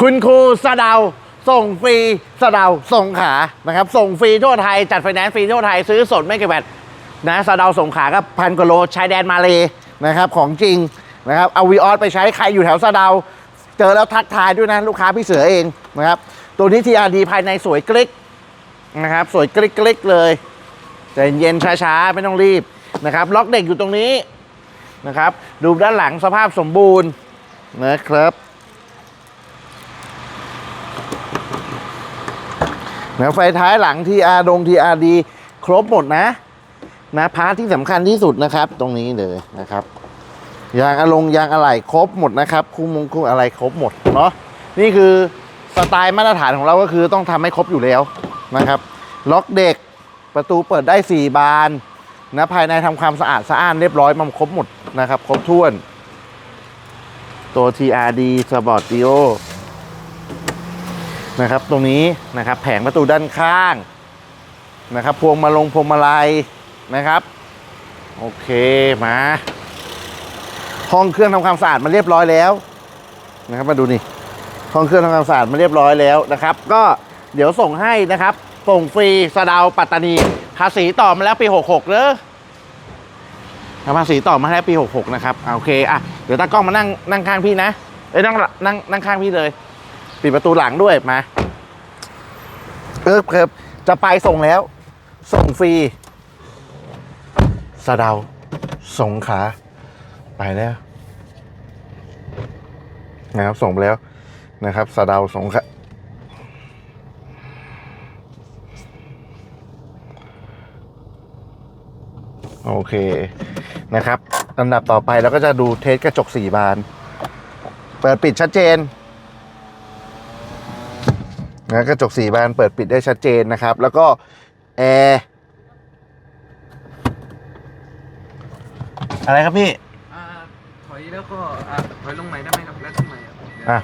คุณครูสะเดาส่งฟรีสะเดาส่งขานะครับส่งฟรีทั่วไทยจัดไฟแนนซ์ฟรีทั่วไทยซื้อสดไม่เก็บแบตนะสะเดาส่งขาก็พันกว่าโลชายแดนมาเลยนะครับของจริงนะครับเอาวีออสไปใช้ใครอยู่แถวสะเดา เจอแล้วทักทายด้วยนะลูกค้าพี่เสือเองนะครับตัวนี้ TRD ภายในสวยกริกนะครับสวยกริกกริกเลยใจเย็นช้าๆไม่ต้องรีบนะครับล็อกเด็กอยู่ตรงนี้นะครับดูด้านหลังสภาพสมบูรณ์นะครับ นะไฟท้ายหลัง TR ดง TRD ครบหมดนะ นะพาร์ทที่สำคัญที่สุดนะครับ ตรงนี้เลยนะครับยางอะลงยางอะไหล่ครบหมดนะครับ คู่มงคู่อะไรครบหมดเนาะนี่คือสไตล์มาตรฐานของเราก็คือต้องทำให้ครบอยู่แล้วนะครับ ล็อกเด็กประตูเปิดได้ 4 บานนะภายในทำความสะอาดสะอ้านเรียบร้อยมันครบหมดนะครับ ครบถ้วน ตัว TRD Sportio นะครับ ตรงนี้นะครับ แผงประตูด้านข้างนะครับ พวงมาลงพวงมาลัยนะครับ โอเคมา ห้องเครื่องทำความสะอาดมาเรียบร้อยแล้วนะครับ มาดูนี่ห้องเครื่องทำความสะอาดมาเรียบร้อยแล้วนะครับ ก็เดี๋ยวส่งให้นะครับส่งฟรีสะเดาวปัตตานีภาษีต่อมาแล้วปี 66เด้อภาษีต่อมาแล้วปี 66 นะครับโอเคอะเดี๋ยวตากล้องมานั่งนั่งข้างพี่นะเอ้ยนั่งนั่งนั่งข้างพี่เลย ปิดประตูหลังด้วยมาเออครับจะไปส่งแล้ว ส่งฟรีสะเดาวสงขลาไปแล้ว นะครับส่งไปแล้วนะครับสะเดาส่งค่ะโอเคนะครับลำดับต่อไปเราก็จะดูเทสกระจกสี่บาน เปิดปิดชัดเจน นะกระจกสี่บานเปิดปิดได้ชัดเจนนะครับ แล้วก็แอร์อะไรครับพี่ อ่าถอยแล้วก็อ่าถอยลงใหม่ได้ไหมครับแล้วขึ้นใหม่ครับเดี๋ยวอะ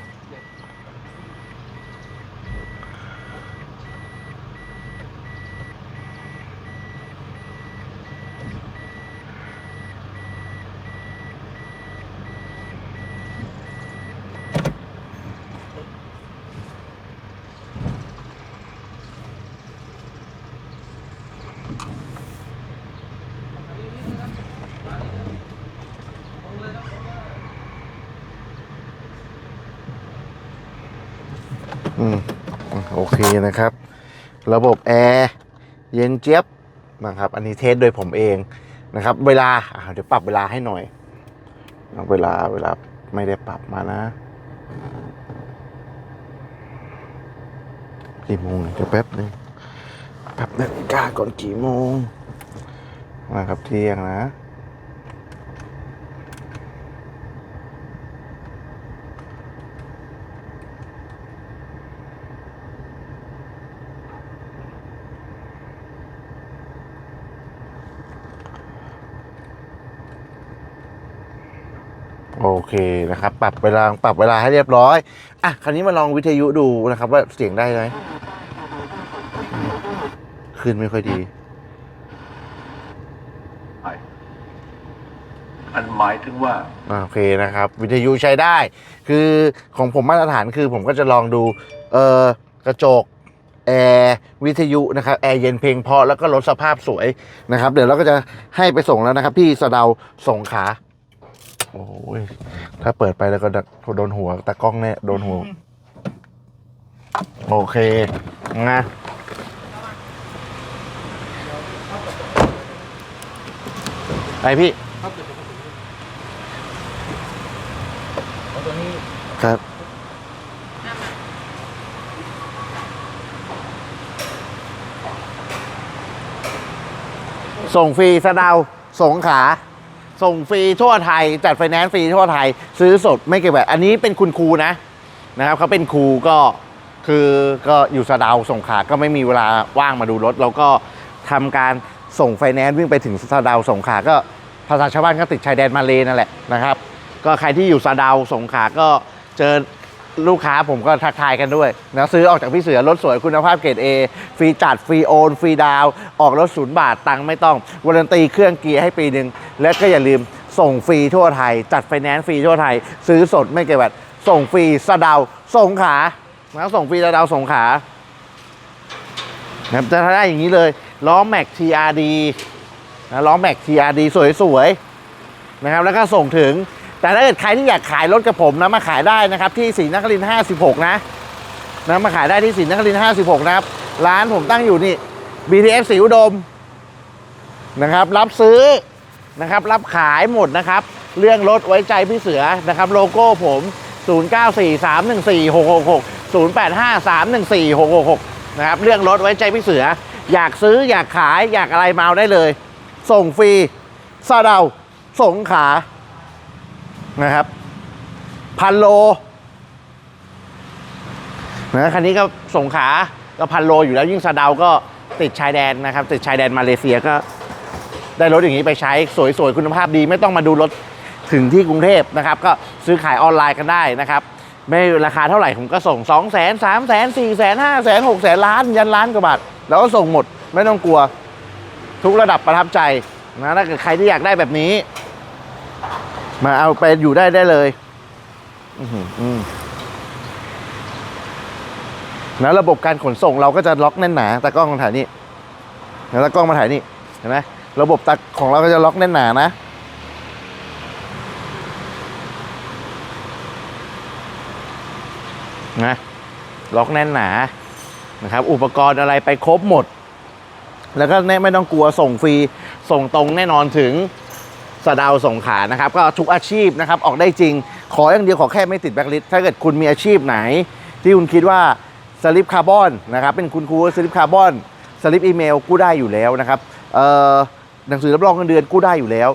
อืมโอเคนะครับ ระบบแอร์ เย็นเจี๊ยบนะครับ อันนี้เทสโดยผมเองนะครับ เวลาเดี๋ยวปรับเวลาให้หน่อยเอาเวลาเวลาไม่ได้ปรับมานะกี่โมงเดี๋ยวแป๊บนึง ปรับนาฬิกาก่อนกี่โมงนะครับเที่ยงนะโอเคนะครับ ปรับเวลาปรับเวลาให้เรียบร้อย อะ คราวนี้มาลองวิทยุดูนะครับ ว่าเสียงได้ไหม ขึ้นไม่ค่อยดี อันหมายถึงว่าอ่า โอเคนะครับ วิทยุใช้ได้ คือของผมมาตรฐานคือผมก็จะลองดู เออกระจกแอร์วิทยุนะครับแอร์เย็นเพลงเพราะแล้วก็ลดสภาพสวยนะครับ เดี๋ยวเราก็จะให้ไปส่งแล้วนะครับพี่สะเดาส่งขา โอ้ยถ้าเปิดไปแล้วก็โดนหัวตากล้องเนี่ยโดนหัว โอเคนะ ไปพี่เอาตัวนี้ครับ ส่งฟรีสะเดาสงขลาส่งฟรีทั่วไทย จัดไฟแนนซ์ฟรีทั่วไทย ซื้อสดไม่เก็บแบบอันนี้เป็นคุณครูนะนะครับเขาเป็นครูก็คือก็อยู่สะเดาสงขลาก็ไม่มีเวลาว่างมาดูรถ แล้วก็ทำการส่งไฟแนนซ์วิ่งไปถึงสะเดาสงขลาก็ ภาษาชาวบ้านก็ติดชายแดนมาเลนั่นแหละนะครับ ก็ใครที่อยู่สะดาวสงขลาก็เจอลูกค้าผมก็ทักทายกันด้วยนะซื้อออกจากพี่เสือรถสวยคุณภาพเกรด A ฟรีจัดฟรีโอนฟรีดาวออกรถศูนย์บาทตังค์ไม่ต้องวารันตีเครื่องเกียร์ให้ปีหนึ่งและก็อย่าลืมส่งฟรีทั่วไทย จัดไฟแนนซ์ฟรีทั่วไทย ซื้อสดไม่เก็บบัตรส่งฟรีสะดาวส่งขานะส่งฟรีสะดาวส่งขานะครับจะได้อย่างนี้เลยล้อแม็ก TRD นะล้อแม็ก TRD สวยๆนะครับแล้วก็ส่งถึง แต่ถ้าเกิดใครที่อยากขายรถกับผมนะมาขายได้นะครับที่ศรีนครินทร์56 นะนะมาขายได้ที่ศรีนครินทร์56 นะครับ ร้านผมตั้งอยู่นี่ BTS สีอุดมนะครับรับซื้อนะครับรับขายหมดนะครับ เรื่องรถไว้ใจพี่เสือนะครับโลโก้ผม 0943146666 0853146666 นะครับเรื่องรถไว้ใจพี่เสือ อยากซื้ออยากขายอยากอะไรมาเอาได้เลย ส่งฟรีซาเดาสงขานะครับ พันโลนะคันนี้ก็สงขลาก็พันโลอยู่แล้วยิ่งสะเดาก็ติดชายแดนนะครับ ติดชายแดนมาเลเซียก็ได้รถอย่างนี้ไปใช้สวยๆ คุณภาพดี ไม่ต้องมาดูรถถึงที่กรุงเทพนะครับ ก็ซื้อขายออนไลน์กันได้นะครับ ไม่ราคาเท่าไหร่ผมก็ส่ง 2 0 0 0 0 0 3 0 0 0 0 0 4 0 0 0 0 5 0 0 0 0 6 0 0 0 ล้าน ยันล้านกว่าบาท แล้วก็ส่งหมดไม่ต้องกลัว ทุกระดับประทับใจนะถ้าเกิดใครที่อยากได้แบบนี้ มาเอาไปอยู่ได้ได้เลยอื้อหืออืมแล้วระบบการขนส่งเราก็จะล็อกแน่นหนาตากล้องมาถ่ายนี่แล้วตากล้องมาถ่ายนี่เห็นไหมระบบตาของเราก็จะล็อกแน่นหนานะนะล็อกแน่นหนานะครับ อุปกรณ์อะไรไปครบหมด แล้วก็ไม่ต้องกลัวส่งฟรีส่งตรงแน่นอนถึงสะดาวส่งขานะครับ ก็ทุกอาชีพนะครับออกได้จริง ขออย่างเดียวขอแค่ไม่ติดแบล็คลิสต์ถ้าเกิดคุณมีอาชีพไหน ที่คุณคิดว่าสลิปคาร์บอนนะครับเป็นคุณครูสลิปคาร์บอนสลิปอีเมลกู้ได้อยู่แล้วนะครับหนังสือรับรองเงินเดือนกู้ได้อยู่แล้ว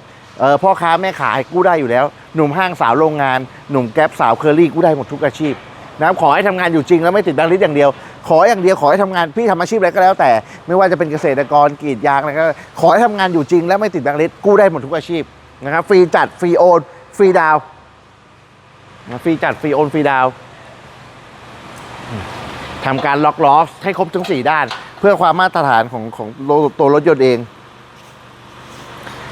พ่อค้าแม่ขายกู้ได้อยู่แล้ว หนุ่มห้างสาวโรงงาน หนุ่มแก๊ปสาวเคอรี่กู้ได้หมดทุกอาชีพ นะครับขอให้ทำงานอยู่จริงแล้วไม่ติดแบงค์ลิสต์อย่างเดียว ขออย่างเดียวขอให้ทำงานพี่ทำอาชีพอะไรก็แล้วแต่ ไม่ว่าจะเป็นเกษตรกรกรีดยางอะไรก็ขอให้ทำงานอยู่จริง แล้วไม่ติดแบงค์ลิสต์กู้ได้หมดทุกอาชีพนะครับฟรีจัดฟรีโอนฟรีดาวนะฟรีจัดฟรีโอนฟรีดาวทำการล็อกล้อให้ครบทั้ง 4 ด้าน เพื่อความมาตรฐานของของตัวรถยนต์เอง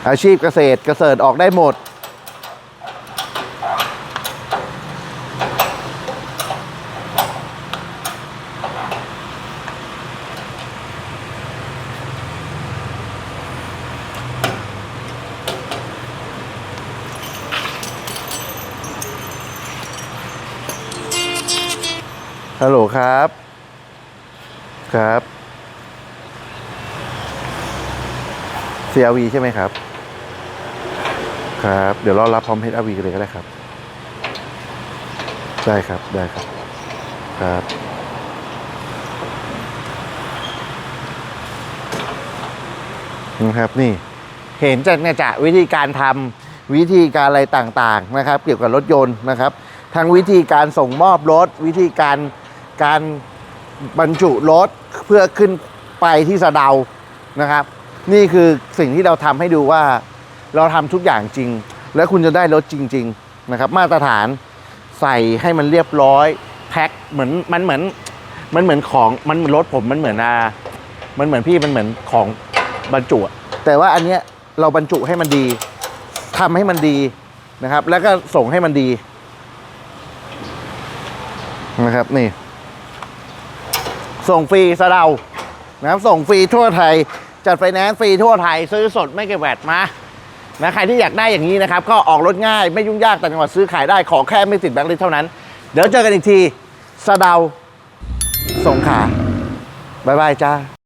อาชีพเกษตรเกษตรออกได้หมด ฮัลโหลครับ ครับ CRV ใช่ไหมครับ ครับ เดี๋ยวรอรับพร้อม HRV กันเลยก็ได้ครับ ได้ครับ ได้ครับ ครับ นะครับนี่เห็นจากเนี่ยจะวิธีการทำวิธีการอะไรต่างๆนะครับ เกี่ยวกับรถยนต์นะครับ ทั้งวิธีการส่งมอบรถวิธีการ การบรรจุรถเพื่อขึ้นไปที่สะเดานะครับ นี่คือสิ่งที่เราทำให้ดูว่าเราทำทุกอย่างจริง แล้วคุณจะได้รถจริง ๆนะครับ มาตรฐานใส่ให้มันเรียบร้อยแพ็คเหมือนมันเหมือนมันเหมือนของมันรถผมมันเหมือนอามันเหมือนพี่มันเหมือนของบรรจุ แต่ว่าอันเนี้ยเราบรรจุให้มันดีทำให้มันดีนะครับ แล้วก็ส่งให้มันดีนะครับนี่ ส่งฟรีสะเดานะครับส่งฟรีทั่วไทย จัดไฟแนนซ์ฟรีทั่วไทย ซื้อสดไม่เก็บแวดมานะใครที่อยากได้อย่างนี้นะครับ ก็ออกรถง่ายไม่ยุ่งยากแต่จังหวัดซื้อขายได้ขอแค่ไม่ติดแบงค์ลิสเท่านั้น เดี๋ยวเจอกันอีกทีสะเดาสงขาบายบายจ้า